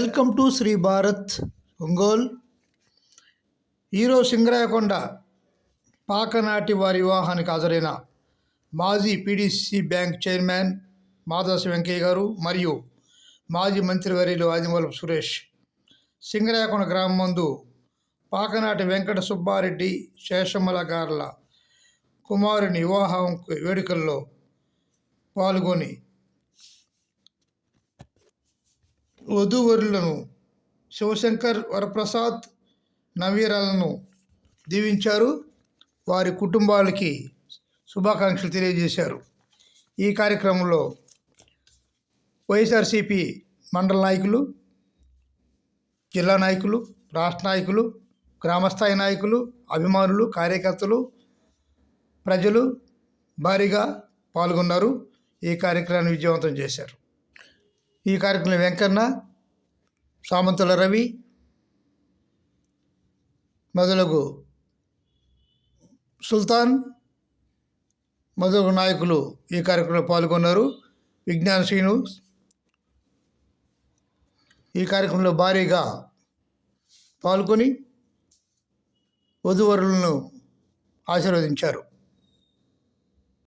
Welcome to Shri Bharat Ongole. ఈరోజు సింగరాయకొండ పాకనాటి వారి వివాహానికి హాజరైన మాజీ PDC bank chairman Madasi Venkayya garu మరియు మాజీ మంత్రివర్యులు ఆదిమూలపు సురేష్. సింగరాయకొండ గ్రామం ముందు పాకనాటి వెంకట సుబ్బారెడ్డి శేషమ్మల గారుల కుమారుని వివాహం వేడుకల్లో పాల్గొని వధూవరులను శివశంకర్ వరప్రసాద్ నవీరాలను దీవించారు. వారి కుటుంబాలకి శుభాకాంక్షలు తెలియజేశారు. ఈ కార్యక్రమంలో వైఎస్ఆర్సిపి మండల నాయకులు జిల్లా నాయకులు రాష్ట్ర నాయకులు గ్రామస్థాయి నాయకులు అభిమానులు కార్యకర్తలు ప్రజలు భారీగా పాల్గొన్నారు. ఈ కార్యక్రమాన్ని విజయవంతం చేశారు. ఈ కార్యక్రమంలో వెంకన్న సామంతుల రవి మొదలగు సుల్తాన్ మొదలగు నాయకులు ఈ కార్యక్రమంలో పాల్గొన్నారు. విజ్ఞాన శ్రీను ఈ కార్యక్రమంలో భారీగా పాల్గొని వధువరులను ఆశీర్వదించారు.